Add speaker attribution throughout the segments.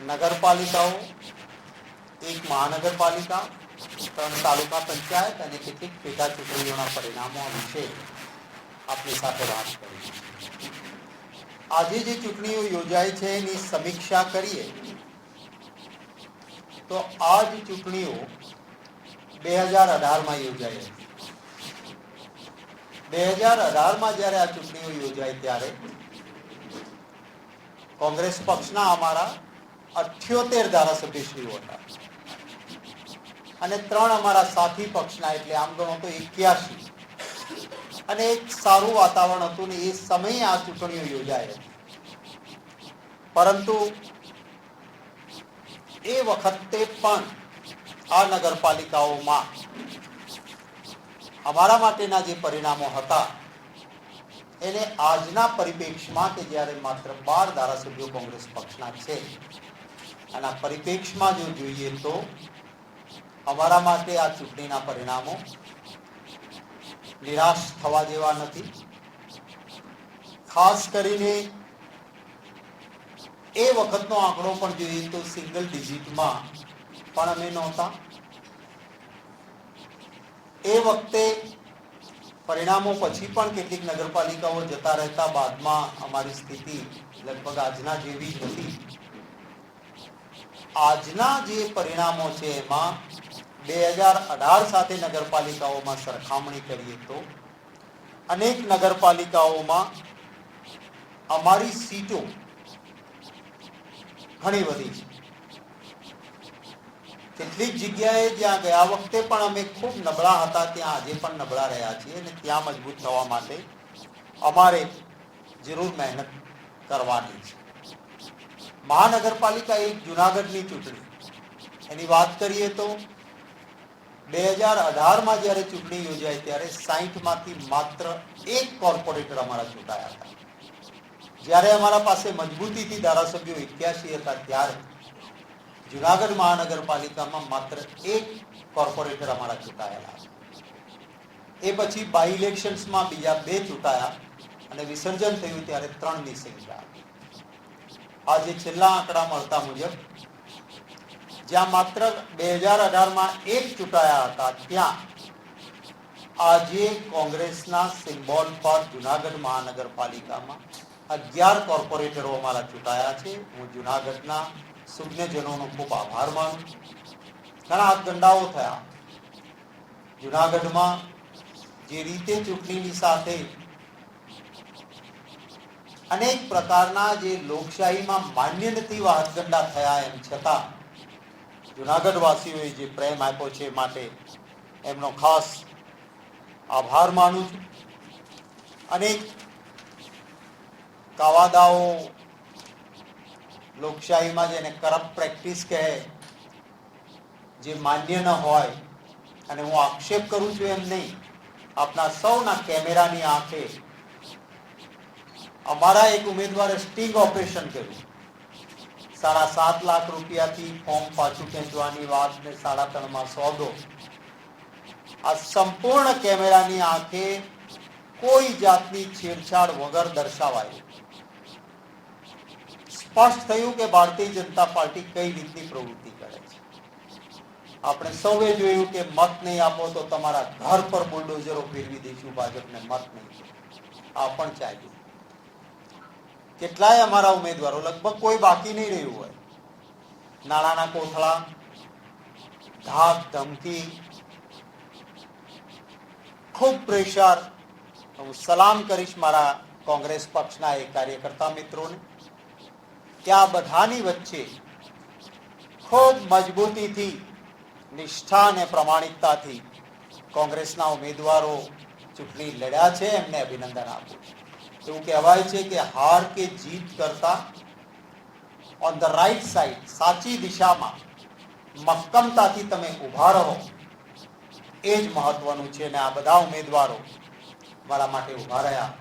Speaker 1: નગરપાલિકાઓ એક મહાનગરપાલિકા ત્રણ તાલુકા પંચાયત અને કેટલીક પેટા ચૂંટણીઓના પરિણામો વિશે આપની સાથે વાત કરી આજે જે ચૂંટણીઓ યોજાય છે એની સમીક્ષા કરીએ તો આ જ ચૂંટણીઓ બે હજાર અઢારમાં યોજાઈ બે હજાર અઢારમાં જ્યારે આ ચૂંટણીઓ યોજાઈ ત્યારે કોંગ્રેસ પક્ષના અમારા અઠ્યોતેર ધારાસભ્યશ્રીઓ હતા. અને ત્રણ અમારા સાથી પક્ષના, એટલે આમ ગણો તો એક્યાસી અને એક સારું વાતાવરણ હતું ને એ સમયે આ ચૂંટણીઓ યોજાય પરંતુ એ વખતે પણ આ નગરપાલિકાઓમાં અમારા માટેના જે પરિણામો હતા, એને આજના પરિપ્રેક્ષમાં કે જ્યારે માત્ર બાર ધારાસભ્યો કોંગ્રેસ પક્ષના છે આના પરિપ્રેક્ષમાં જો જોઈએ તો અમારા માટે આ ચૂંટણીના પરિણામો નિરાશ થવા જેવા નથી. ખાસ કરીને એ વખતનો આંકડો પણ જોઈએ તો સિંગલ ડિજિટમાં પણ અમે નહોતા. એ વખતે પરિણામો પછી પણ કેટલીક નગરપાલિકાઓ જતા રહેતા, બાદમાં અમારી સ્થિતિ લગભગ આજના જેવી હતી. આજના જે પરિણામો છે એમાં બે હજાર અઢાર સાથે નગરપાલિકાઓમાં સરખામણી કરીએ તો અનેક નગરપાલિકાઓમાં અમારી સીટો ઘણી વધી છે. કેટલીક જગ્યાએ જ્યાં ગયા વખતે પણ અમે ખૂબ નબળા હતા, ત્યાં આજે પણ નબળા રહ્યા છીએ અને ત્યાં મજબૂત થવા માટે અમારે જરૂર મહેનત કરવાની છે. મહાનગરપાલિકા એક જુનાગઢની ચૂંટણી. એની વાત કરીએ તો બે હજાર અઢારમાં જ્યારે ચૂંટણી યોજાઈ ત્યારે સાહીઠમાંથી માત્ર એક કોર્પોરેટર અમારા ચૂંટાયા હતા. જ્યારે અમારા પાસે મજબૂતીથી ધારાસભ્યો એક્યાસી હતા ત્યારે જુનાગઢ મહાનગરપાલિકામાં માત્ર એક કોર્પોરેટર અમારા ચૂંટાયેલા એ પછી બાય ઇલેક્શન્સમાં બીજા બે ચૂંટાયા અને વિસર્જન થયું ત્યારે ત્રણની સંખ્યા. આજે છેલ્લા આંકડા મળતા મુજબ, જ્યાં માત્ર બે હજાર અઢારમાં એક ચૂંટાયા હતા, ત્યાં આજે કોંગ્રેસના સિમ્બોલ પર જુનાગઢ મહાનગરપાલિકામાં અગિયાર કોર્પોરેટરો અમારા ચૂંટાયા છે. હું જુનાગઢના સુજ્ઞજનોનો ખૂબ આભાર માનું. ઘણા હાથગંડાઓ થયા. જુનાગઢમાં જે રીતે ચૂંટણીની સાથે અનેક પ્રકારના જે લોકશાહીમાં માન્ય નથી એવા થયા એમ છતાં જુનાગઢ વાસીઓએ જે પ્રેમ આપ્યો છે માટે એમનો ખાસ આભાર માનું છું. અનેક કાવાદાઓ લોકશાહીમાં જેને કરપ્ટ પ્રેક્ટિસ કહે, જે માન્ય ન હોય, અને હું આક્ષેપ કરું છું એમ નહીં, આપના સૌના કેમેરાની આંખે અમારા એક ઉમેદવારે સ્ટિંગ ઓપરેશન કર્યું. સાડા સાત લાખ રૂપિયાથી ફોર્મ પાછું ખેંચવાની વાત ને સાડા ત્રણમાં સોદો. આ સંપૂર્ણ કેમેરાની આંખે કોઈ જાતની છેડછાડ વગર દર્શાવાયું. સ્પષ્ટ થયું કે ભારતીય જનતા પાર્ટી કઈ રીતની પ્રવૃત્તિ કરે છે. આપણે સૌએ જોયું કે મત નહીં આપો તો તમારા ઘર પર બુલડોઝરો ફેરવી દઈશું, ભાજપને મત નહીં આ પણ ચાલ્યું. કેટલાય અમારા ઉમેદવારો, લગભગ કોઈ બાકી નહીં રહ્યું હોય. નાણાંના કોથળા, ધાક, ધમકી, ખૂબ પ્રેશર. હું સલામ કરીશ મારા કોંગ્રેસ પક્ષના એ કાર્યકર્તા મિત્રોને આ બધાની વચ્ચે ખૂબ મજબૂતીથી, નિષ્ઠા અને પ્રમાણિકતાથી કોંગ્રેસના ઉમેદવારો ચૂંટણી લડ્યા છે, એમને અભિનંદન આપું છું. એવું કહેવાય છે કે હાર કે જીત કરતા ઓન ધ રાઈટ સાઈડ સાચી દિશામાં મક્કમતાથી તમે ઊભા રહો એ જ મહત્વનું છે અને આ બધા ઉમેદવારો મારા માટે ઊભા રહ્યા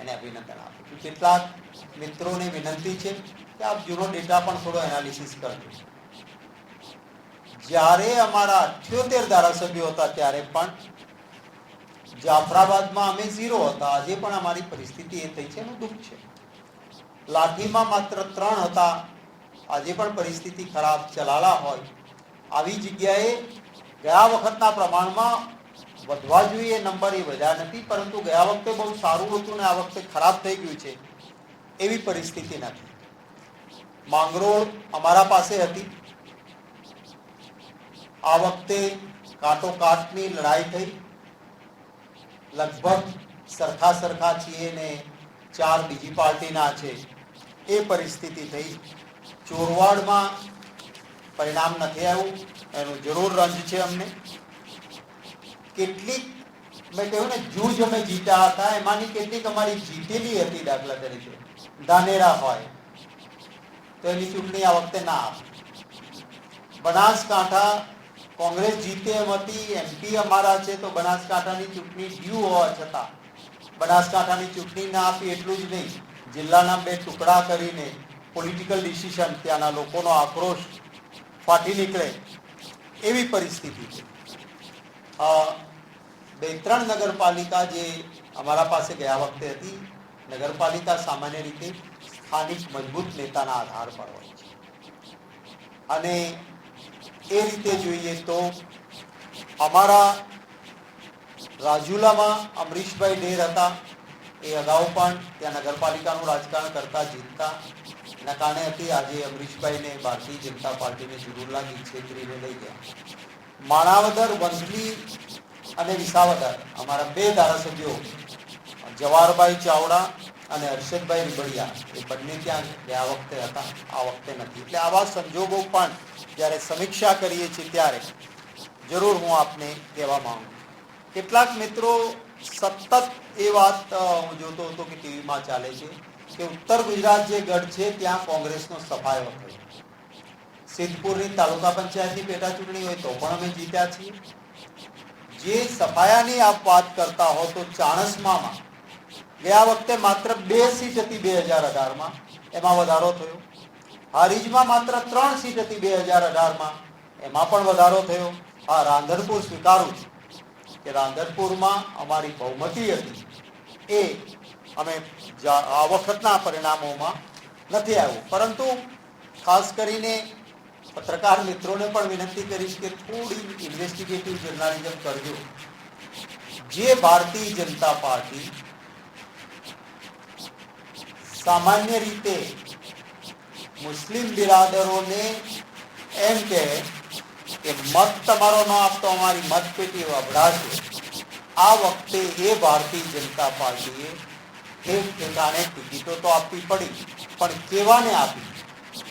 Speaker 1: એને અભિનંદન આપું છું કેટલાક મિત્રોને વિનંતી છે કે આપ જૂનો ડેટા પણ થોડો એનાલિસિસ કરજો। જ્યારે અમારા અઠ્યોતેર ધારાસભ્યો હતા ત્યારે પણ જાફરાબાદમાં અમે ઝીરો હતા. આજે પણ અમારી પરિસ્થિતિ એ થઈ છે એનું દુઃખ છે. લાઠીમાં માત્ર ત્રણ હતા. આજે પણ પરિસ્થિતિ ખરાબ ચલાલા હોય. આવી જગ્યાએ ગયા વખતના પ્રમાણમાં વધવા જોઈએ નંબર એ વધ્યા નથી, પરંતુ ગયા વખતે બહુ સારું હતું ને આ વખતે ખરાબ થઈ ગયું છે એવી પરિસ્થિતિ નથી. માંગરોળ અમારા પાસે હતી. આ વખતે કાંટો કાટની લડાઈ થઈ. લગભગ સરખા સરખા છીએ ને ચાર બીજી પાર્ટીના છે. એ પરિસ્થિતિ થઈ. ચોરવાડમાં પરિણામ નથી આવ્યું. એનું જરૂર રંજ છે અમને. કેટલીક, મેં કહ્યું ને, જૂજ અમે જીતા હતા. એમાંની કેટલીક અમારી જીતેલી હતી દાખલા તરીકે. ધાનેરા હોય. તો એની ચૂંટણી આ વખતે ના આવે. બનાસકાંઠા કોંગ્રેસ જીતે એમ હતી એમપી અમારા છે, તો બનાસકાંઠાની ચૂંટણી ડ્યુ હોવા છતાં. બનાસકાંઠાની ચૂંટણી ના આપી એટલું જ નહીં, જિલ્લાના બે ટુકડા કરીને પોલિટિકલ ડિસિશન ત્યાંના લોકોનો આક્રોશ ફાટી નીકળે એવી પરિસ્થિતિ છે. બે ત્રણ નગરપાલિકા જે અમારા પાસે ગયા વખતે હતી, નગરપાલિકા સામાન્ય રીતે સ્થાનિક મજબૂત નેતાના આધાર પર હોય છે. અને એ રીતે જોઈએ તો અમારા રાજુલામાં અમરીશભાઈ ડેર હતા. એ અગાઉ પણ ત્યાં નગરપાલિકાનું રાજકારણ કરતા જીતતા. એના કારણે હતી, આજે અમરીશભાઈને ભારતીય જનતા પાર્ટીને જરૂર લાગી છેતરીને લઈ ગયા. માણાવદર, વંથલી અને વિસાવદર અમારા બે ધારાસભ્યો, જવાહરભાઈ ચાવડા અને હર્ષદભાઈ રીબડિયા, એ બંને ત્યાં ગયા વખતે હતા, આ વખતે નથી. એટલે આવા સંજોગો પણ જ્યારે સમીક્ષા કરીએ છીએ ત્યારે જરૂર હું આપને કહેવા માંગુ. કેટલાક મિત્રો સતત એ વાત હું જોતો હતો કે ટીવીમાં ચાલે છે કે ઉત્તર ગુજરાત જે ગઢ છે, ત્યાં કોંગ્રેસનો સફાયો હતો. સિદ્ધપુરની તાલુકા પંચાયતની પેટા ચૂંટણી હોય તો પણ અમે જીત્યા છીએ. જે સફાયાની આપ વાત કરતા હો તો ચાણસમામાં ગયા વખતે માત્ર બે સીટ હતી બે હજાર અઢારમાં. એમાં વધારો થયો. હારીજમાં માત્ર ત્રણ સીટ હતી બે હજાર અઢારમાં. એમાં પણ વધારો થયો. આ રાંધનપુર સ્વીકારું છું કે રાંધનપુરમાં અમારી બહુમતી હતી. એ અમે આ વખતના પરિણામોમાં નથી આવ્યું. પરંતુ ખાસ કરીને પત્રકાર મિત્રોને પણ વિનંતી કરીશ કે થોડી ઇન્વેસ્ટિગેટિવ જર્નાલિઝમ કરજો. જે ભારતીય જનતા પાર્ટી સામાન્ય રીતે મુસ્લિમ બિરાદરોને એમ કે મત તમારો ન આપતો, અમારી મતપેટી વભડાશે આ વખતે એ ભારતીય જનતા પાર્ટીએ એક ઠેકાણે ટિકિટો તો આપવી પડી, પણ કેવાને આપી?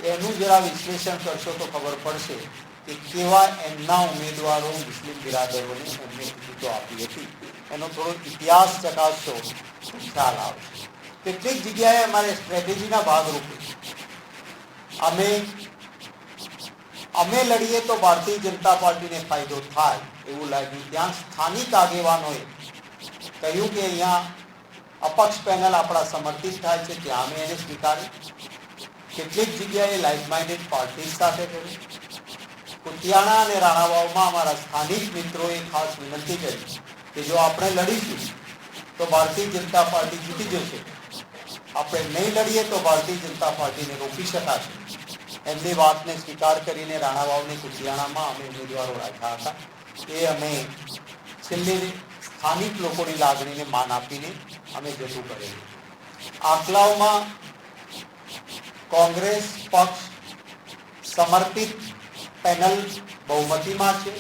Speaker 1: એનું જરા વિશ્લેષણ કરશો તો ખબર પડશે કે કેવા એમના ઉમેદવારો મુસ્લિમ બિરાદરોને એમને ટિકિટો આપી હતી. એનો થોડો ઇતિહાસ ચકાસશો ખ્યાલ આવશે. કેટલીક જગ્યાએ અમારે સ્ટ્રેટેજીના ભાગરૂપે અમે અમે લડીએ તો ભારતીય જનતા પાર્ટીને ફાયદો થાય એવું લાગ્યું. ત્યાં સ્થાનિક આગેવાનોએ કહ્યું કે અહીંયા અપક્ષ પેનલ આપણા સમર્થિત થાય છે, ત્યાં અમે એને સ્વીકારી. કેટલીક જગ્યાએ લાઈફ માઇન્ડેડ પાર્ટી સાથે કર્યું કુતિયાણા અને રાણાવાવમાં અમારા સ્થાનિક મિત્રોએ ખાસ વિનંતી કરી કે જો આપણે લડીશું, તો ભારતીય જનતા પાર્ટી જીતી જશે. આપણે નહીં લડીએ તો ભારતીય જનતા પાર્ટીને રોકી શકાશે. એમની વાતને સ્વીકાર કરીને રાણાવાવની કુટિયાણામાં અમે ઉમેદવારો રાખ્યા હતા. એ અમે છેલ્લે સ્થાનિક લોકોની લાગણીને માન આપીને અમે જતું કરેલું. આકલાવમાં કોંગ્રેસ પક્ષ સમર્પિત પેનલ બહુમતીમાં છે.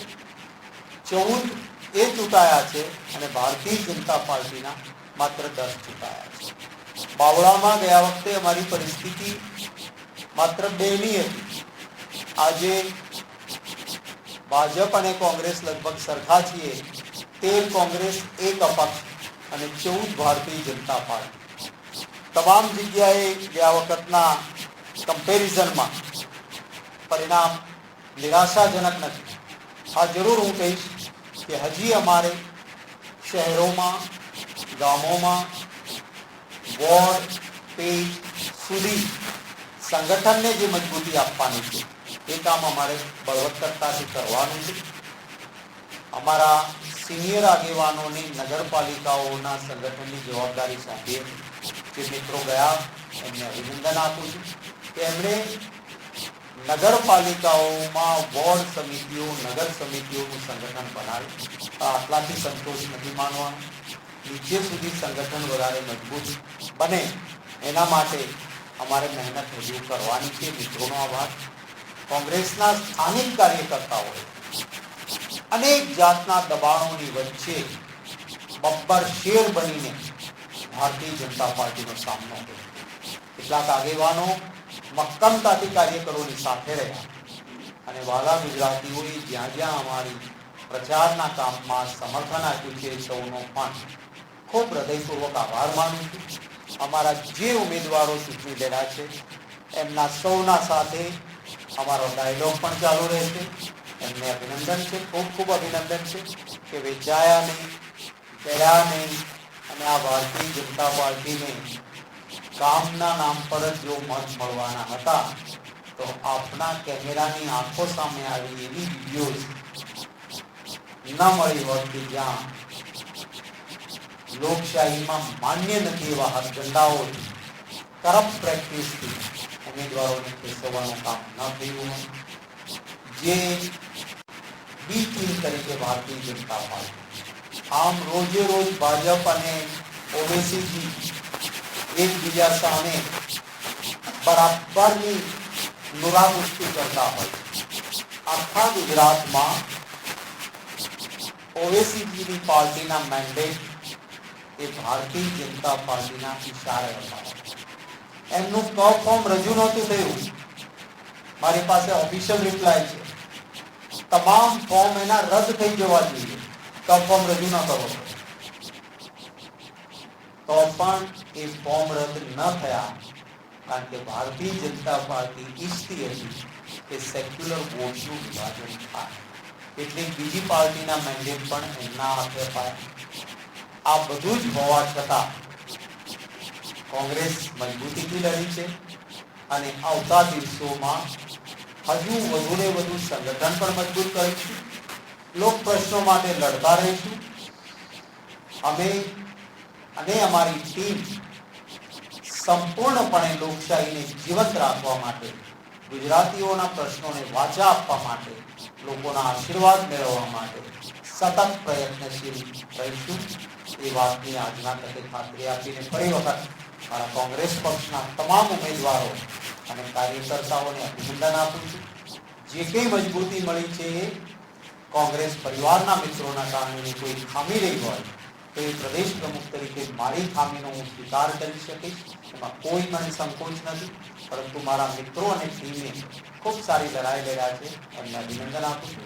Speaker 1: ચૌદ એ ચૂંટાયા છે અને ભારતીય જનતા પાર્ટીના માત્ર દસ ચૂંટાયા છે. બાવળામાં ગયા વખતે અમારી પરિસ્થિતિ માત્ર બેની હતી. આજે ભાજપ અને કોંગ્રેસ લગભગ સરખા છીએ તેર કોંગ્રેસ એક અપક્ષ અને ચૌદ ભારતીય જનતા પાર્ટી. તમામ જગ્યાએ ગયા વખતના કમ્પેરિઝનમાં પરિણામ નિરાશાજનક નથી. આ જરૂર હું કહીશ કે હજી અમારે શહેરોમાં, ગામોમાં વોર્ડ પેજ સુધી સંગઠનને જે મજબૂતી આપવાની છે, એ કામ અમારે બળવત્તરતાથી કરવાનું છે. અમારા સિનિયર આગેવાનોને નગરપાલિકાઓના સંગઠનની જવાબદારી સાથે જે મિત્રો ગયા, એમને અભિનંદન આપું છું. એમણે નગરપાલિકાઓમાં વોર્ડ સમિતિઓ, નગર સમિતિઓનું સંગઠન બનાવી આટલાથી સંતોષ નથી માનવાનો. નીચે સુધી સંગઠન વધારે મજબૂત બને એના માટે અમારે મહેનત હજુ કરવાની છે. મિત્રોનો આભાર. કોંગ્રેસના સ્થાનિક કાર્યકર્તાઓએ અનેક જાતના દબાણોની વચ્ચે બબ્બર શેર બનીને ભારતીય જનતા પાર્ટીનો સામનો કર્યો. કેટલાક આગેવાનો મક્કમતાથી કાર્યકરોની સાથે રહ્યા અને વાલા ગુજરાતીઓએ જ્યાં જ્યાં અમારી પ્રચારના કામમાં સમર્થન આપ્યું છે, સૌનો પણ ખૂબ હૃદયપૂર્વક આભાર માનું છું. અમારા જે ઉમેદવારો ચૂંટણી લડ્યા છે, એમના સૌના સાથે અમારો ડાયલોગ પણ ચાલુ રહેશે. એમને અભિનંદન છે, ખૂબ ખૂબ અભિનંદન છે કે વેચાયા નહીં ગયા નહીં અને આ ભારતીય જનતા પાર્ટીને કામના નામ પર જ જો મત મળવાના હતા, તો આપના કેમેરાની આંખો સામે આવી એવી વીડિયો ન મળી હોત કે જ્યાં લોકશાહીમાં માન્ય નથી એવા હથગંડાઓ તરફ પ્રેક્ટિસથી ઉમેદવારોને ફેસવવાનું કામ ન થયું જે બી ટીમ તરીકે ભારતીય જનતા પાર્ટી. આમ રોજે રોજ ભાજપ અને ઓવેસીજી એકબીજા સામે બરાબરની નુરામુષ્ટિ કરતા હોય. આખા ગુજરાતમાં ઓવેસીજીની પાર્ટીના મેન્ડેટ એ ભારતીય જનતા પાર્ટીના ઇશારે એમનું ટોપ ફોર્મ રજૂ નહોતું થયું. મારી પાસે ઓફિશિયલ રિપ્લાય છે. તમામ ફોર્મ એના રદ થઈ જવા જોઈએ. ટોપ ફોર્મ રજૂ ન કરો. તો પણ એ ફોર્મ રદ ન થયા કારણ કે ભારતીય જનતા પાર્ટી ઈચ્છતી હતી કે સેક્યુલર વોટનું વિભાજન થાય. એટલે બીજી પાર્ટીના મેન્ડેટ પણ એમના હાથે અપાયા આ બધું જ હોવા છતાં કોંગ્રેસ મજબૂતીથી લડી છે અને આવતા દિવસોમાં હજુ વધુ ને વધુ સંગઠન પણ મજબૂત કરીશું લોક પ્રશ્નો માટે લડતા રહીશું. અમે અને અમારી ટીમ સંપૂર્ણપણે લોકશાહીને જીવંત રાખવા માટે, ગુજરાતીઓના પ્રશ્નોને વાચા આપવા માટે, લોકોના આશીર્વાદ મેળવવા માટે સતત પ્રયત્નશીલ રહીશું. એ વાતની આજના તકે ખાતરી આપીને ફરી વખત મારા કોંગ્રેસ પક્ષના તમામ ઉમેદવારો અને કાર્યકર્તાઓને અભિનંદન આપું છું. જે કંઈ મજબૂતી મળી છે એ કોંગ્રેસ પરિવારના મિત્રોના કારણે કોઈ ખામી રહી હોય તો એ પ્રદેશ પ્રમુખ તરીકે મારી ખામીનો હું સ્વીકાર કરી શકીશ. એમાં કોઈ મને સંકોચ નથી. પરંતુ મારા મિત્રો અને ટીમે ખૂબ સારી લડાઈ લડ્યા છે. એમને અભિનંદન આપું છું.